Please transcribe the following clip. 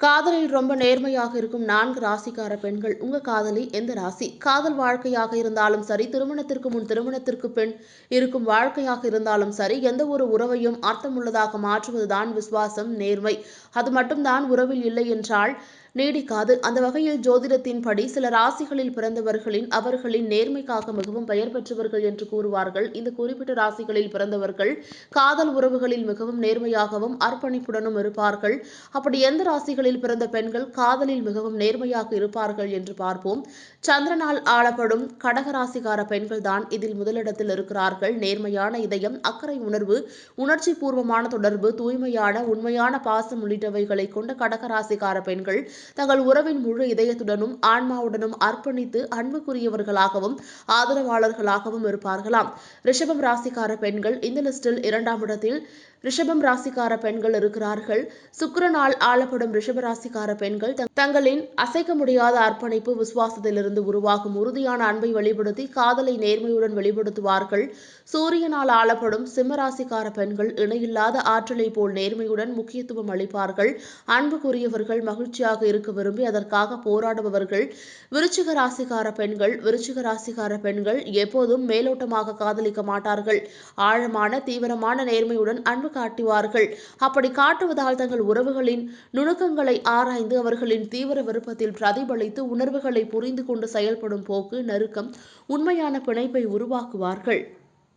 காதலில் ரொம்ப நேர்மையாக இருக்கும் நான்கு ராசிக்கார பெண்கள் உங்க காதலி எந்த ராசி? காதல் வாழ்க்கையாக இருந்தாலும் சரி திருமணத்திற்கு முன் திருமணத்திற்கு பெண் இருக்கும் வாழ்க்கையாக இருந்தாலும் சரி எந்த ஒரு உறவையும் அர்த்தமுள்ளதாக மாற்றுவதுதான் விசுவாசம் நேர்மை. அது மட்டும்தான் உறவில் இல்லை என்றால் நீடிக்காது. அந்த வகையில் ஜோதிடத்தின்படி சில ராசிகளில் பிறந்தவர்களின் அவர்களின் நேர்மைக்காக மிகவும் பெயர் பெற்றவர்கள் என்று கூறுவார்கள். இந்த குறிப்பிட்ட ராசிகளில் பிறந்தவர்கள் காதல் உறவுகளில் மிகவும் நேர்மையாகவும் அர்ப்பணிப்புடனும் இருப்பார்கள். அப்படி எந்த ராசிகளில் பிறந்த பெண்கள் காதலில் மிகவும் நேர்மையாக இருப்பார்கள் என்று பார்ப்போம். சந்திரனால் ஆளப்படும் கடகராசிகார பெண்கள் தான் இதில் முதலிடத்தில் இருக்கிறார்கள். நேர்மையான இதயம் அக்கறை உணர்வு உணர்ச்சி பூர்வமான தொடர்பு தூய்மையான உண்மையான பாசம் உள்ளிட்டவைகளை கொண்ட கடகராசிகார பெண்கள் தங்கள் உறவின் முழு இதயத்துடனும் ஆன்மாவுடனும் அர்ப்பணித்து அன்புக்குரியவர்களாகவும் ஆதரவாளர்களாகவும் இருப்பார்களாம். ரிஷபம் ராசிக்கார பெண்கள் இந்த லிஸ்டில் இரண்டாம் இடத்தில் ரிஷபம் ராசிக்கார பெண்கள் இருக்கிறார்கள். சுக்கிரனால் ஆளப்படும் ரிஷப ராசிக்கார பெண்கள் தங்களின் அசைக்க முடியாத அர்ப்பணிப்பு விசுவாசத்திலிருந்து உருவாகும் உறுதியான அன்பை வெளிப்படுத்தி காதலை நேர்மையுடன் வெளிப்படுத்துவார்கள். சூரியனால் ஆளப்படும் சிம்மராசிக்கார பெண்கள் இணையில்லாத ஆற்றலை போல் நேர்மையுடன் முக்கியத்துவம் அளிப்பார்கள். அன்புக்குரியவர்கள் மகிழ்ச்சியாக இருக்க விரும்பி அதற்காக போராடுபவர்கள். விருச்சிக ராசிக்கார பெண்கள் விருச்சிக ராசிக்கார பெண்கள் எப்போதும் மேலோட்டமாக காதலிக்க மாட்டார்கள். ஆழமான தீவிரமான நேர்மையுடன் அன்பு காட்டுவார்கள். அப்படி காட்டுவதால் தங்கள் உறவுகளின் நுணுக்கங்களை ஆராய்ந்து அவர்களின் அவர்களின் தீவிர விருப்பத்தில் பிரதிபலித்து உணர்வுகளை புரிந்து கொண்டு செயல்படும் போக்கு நெருக்கம் உண்மையான பிணைப்பை உருவாக்குவார்கள்.